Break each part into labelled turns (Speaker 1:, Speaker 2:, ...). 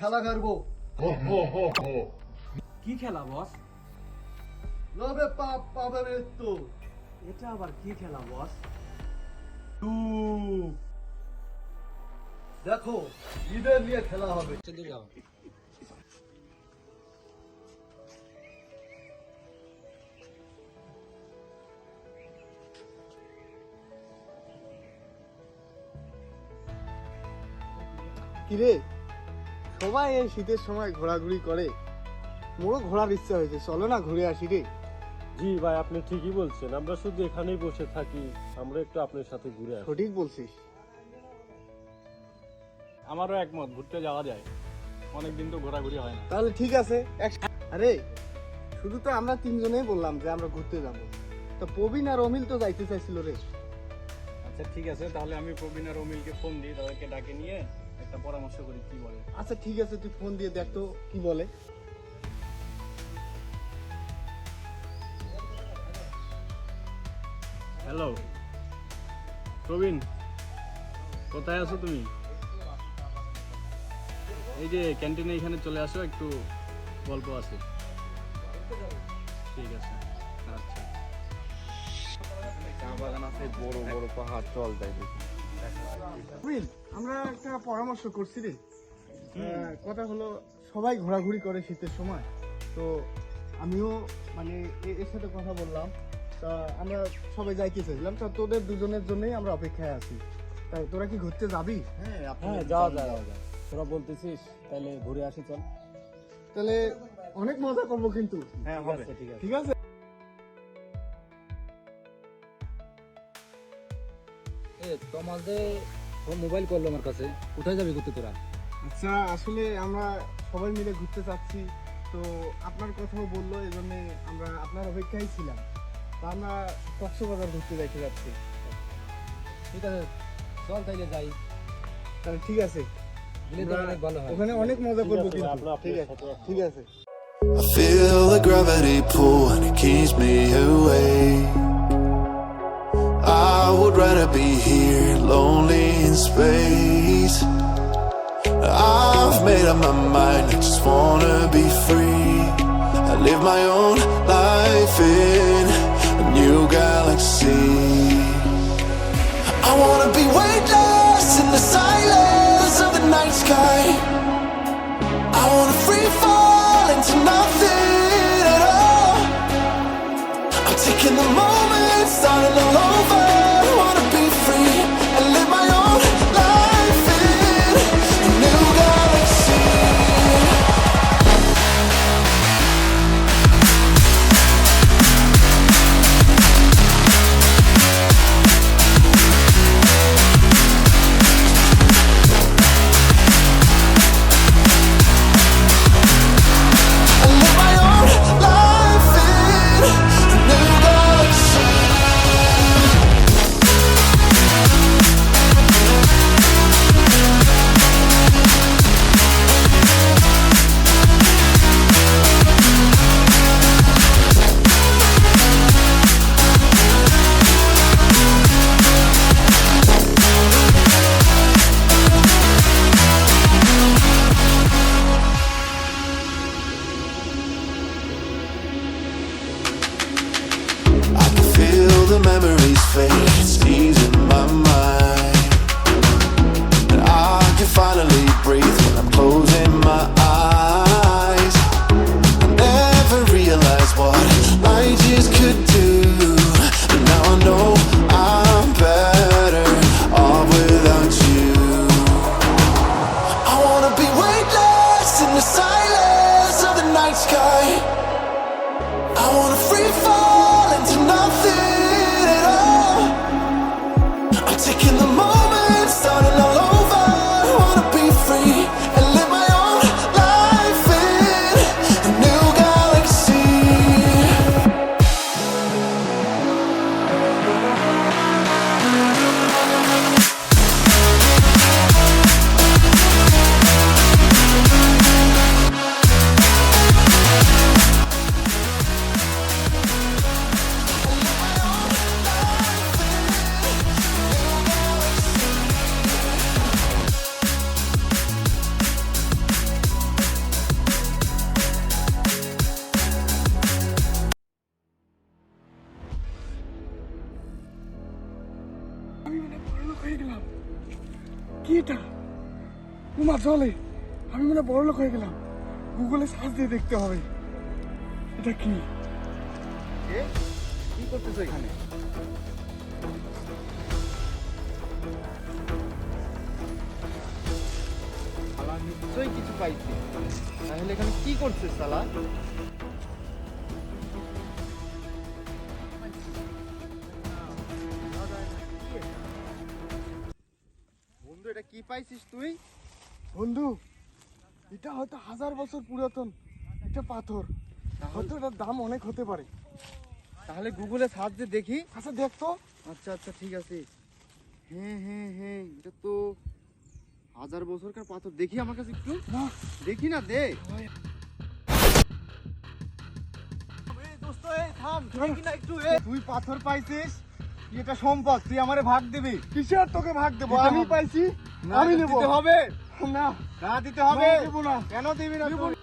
Speaker 1: খেলা করব
Speaker 2: কি খেলা বস?
Speaker 1: লবে পাপ পাবে মৃত্যু।
Speaker 2: এটা আবার কি খেলা বস?
Speaker 1: দেখো ঈদের নিয়ে খেলা হবে।
Speaker 3: কিরে? সবাই এই শীতের সময় ঘোরাঘুরি করে। মোরও ঘোরার ইচ্ছা হয়েছে। চলো না ঘুরে আসি রে।
Speaker 4: জি ভাই আপনি ঠিকই বলছেন। আমরা শুধু এখানেই বসে থাকি। আমরা একটু আপনার সাথে ঘুরে আসি।
Speaker 3: সঠিক বলছিস।
Speaker 5: আমারও একমত ঘুরতে যাওয়া যায়। অনেকদিন তো ঘোরাঘুরি হয় না।
Speaker 3: তাহলে ঠিক আছে আরে শুধু তো আমরা তিনজনেই বললাম যে আমরা ঘুরতে যাব। তো প্রবীণ আর অমিল তো যাইতে চাইছিল রে।
Speaker 5: আচ্ছা ঠিক আছে। তাহলে আমি প্রবীণ আর অমিলকে ফোন দিই তাদেরকে ডাকে নিয়ে। একটা পরামর্শ করি কি বলে?
Speaker 3: আচ্ছা ঠিক আছে তুই ফোন দিয়ে দেখ তো কি বলে।
Speaker 5: হ্যালো প্রবীণ কোথায় আছো তুমি? এই যে ক্যান্টিনে এখানে চলে আসো একটু গল্প আছে। ঠিক আছে আচ্ছা।
Speaker 3: প্রবীণ আমরা একটা পরামর্শ করছি রে। কথা হলো সবাই ঘোরাঘুরি করে শীতের সময়। তো আমিও মানে এর সাথে কথা বললাম। তা আমরা সবাই যাইতে চাইছিলাম। তো তোদের দুজনের জন্যই আমরা অপেক্ষায় আছি। তাই তোরা কি ঘুরতে যাবি?
Speaker 2: হ্যাঁ যাওয়া যায় যাওয়া যায়। তোরা বলতেছিস তাহলে ঘুরে আসি চল।
Speaker 3: তাহলে অনেক মজা করব কিন্তু।
Speaker 5: হ্যাঁ
Speaker 2: ঠিক আছে ঠিক আছে।
Speaker 3: ঠিক
Speaker 2: মোবাইল করল আমার কাছে। কোথায় যাবি ঘুরতে তোরা?
Speaker 3: আচ্ছা আসলে আমরা সবাই মিলে ঘুরতে চাচ্ছি তো আপনার কথাও বলল এই জন্য আমরা আপনার অপেক্ষায় ছিলাম। তা আমরা কক্সবাজার ঘুরতে যাইতে যাচ্ছি।
Speaker 2: ঠিক আছে চল তাইলে যাই।
Speaker 3: তাহলে ঠিক আছে। ওখানে অনেক মজা করব কিন্তু। ঠিক আছে। ঠিক আছে।
Speaker 6: I feel the gravity pull and it keeps me awake. I would rather be here, lonely in space. I've made up my mind, I just wanna be free. I live my own life in a new galaxy. I wanna be weightless in the silence of the night sky. I wanna free fall
Speaker 3: চলে আমি মনে বড় লোক হয়ে গেলাম। গুগলে search দিয়ে দেখতে হবে। এটা কি?
Speaker 2: কি? এখানে?
Speaker 3: কিছু এখানে কি বন্ধু, এটা কি পাইছিস তুই? বন্ধু এটা হয়তো হাজার বছর পুরাতন একটা পাথর। হয়তো এটার দাম অনেক হতে পারে। তাহলে গুগলে সার্চ দিয়ে দেখি। আচ্ছা দেখতো আচ্ছা আচ্ছা ঠিক আছে। হ্যাঁ হ্যাঁ হ্যাঁ এটা তো হাজার বছরকার পাথর। দেখি আমার কাছে একটু। দেখি না দে। তুই পাথর পাইছিস এটা সম্পদ তুই আমারে ভাগ দিবি। কিসের তোকে ভাগ দেবো? আমি পাইছি। আমি নেব। দিতে হবে। না। না দিতে হবে। দেব না। কেন দিবি না তুই?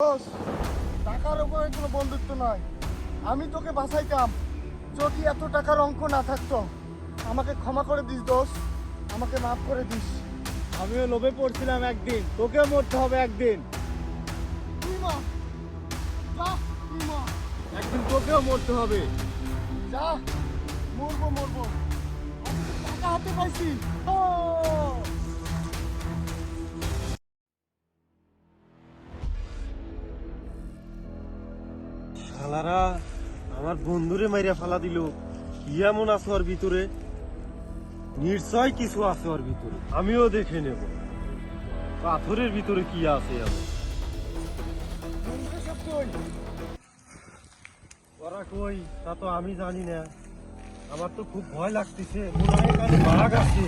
Speaker 3: টাকার উপরে কোনো বন্ধুত্ব নয় আমি তোকে বাঁচাইতাম। যদি এত টাকার অঙ্ক না থাকতো আমাকে ক্ষমা করে দিস দোষ আমাকে মাফ করে দিস। আমিও লোভে পড়ছিলাম একদিন। তোকেও মরতে হবে একদিন। একদিন তোকেও মরতে হবে। যা মরবো মরবো। টাকা হাতে পাইছি।
Speaker 4: বন্ধুরে মাইরা ফালা দিল। কি এমন আছে ওর ভিতরে, নিশ্চয় কিছু আছে ওর ভিতরে। আমিও দেখে নেব। পাথরের ভিতরে কি আছে এমন। ওরা কই, তা তো আমি জানি না। আমার তো খুব ভয় লাগতেছে। মনে হয় বাঘ আছে।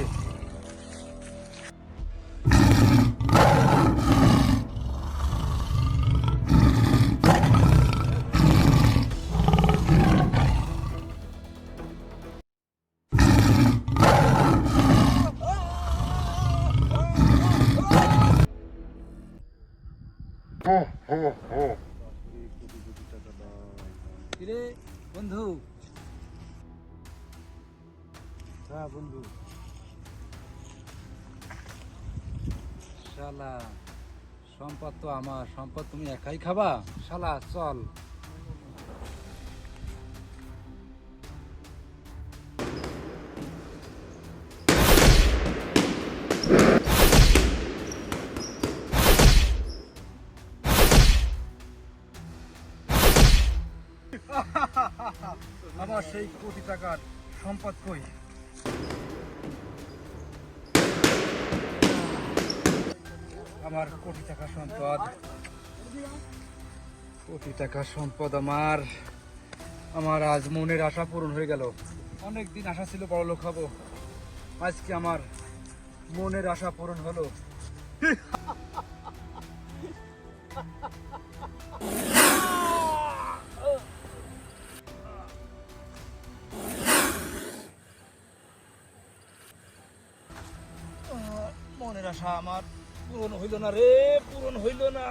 Speaker 2: বন্ধু।
Speaker 4: হ্যাঁ বন্ধু।
Speaker 2: শালা সম্পদ তো আমার সম্পদ তুমি একাই খাবা? শালা চল।
Speaker 3: সেই কোটি টাকার সম্পদ কই?
Speaker 2: আমার কোটি টাকা সম্পদ। কোটি টাকা সম্পদ আমার। আমার আজ মনের আশা পূরণ হয়ে গেল। অনেক দিন আশা ছিল বড় লোক হব। আজকে আমার মনের আশা পূরণ হলো। আশা আমার পূরণ হইল না রে পূরণ হইল না।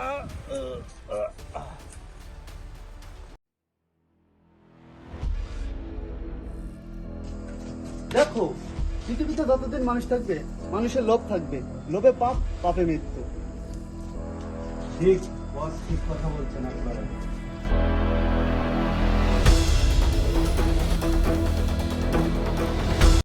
Speaker 1: দেখো পৃথিবীতে যতদিন মানুষ থাকবে মানুষের লোভ থাকবে। লোভে পাপ পাপে মৃত্যু।
Speaker 4: ঠিক বস ঠিক কথা বলছেন একবারে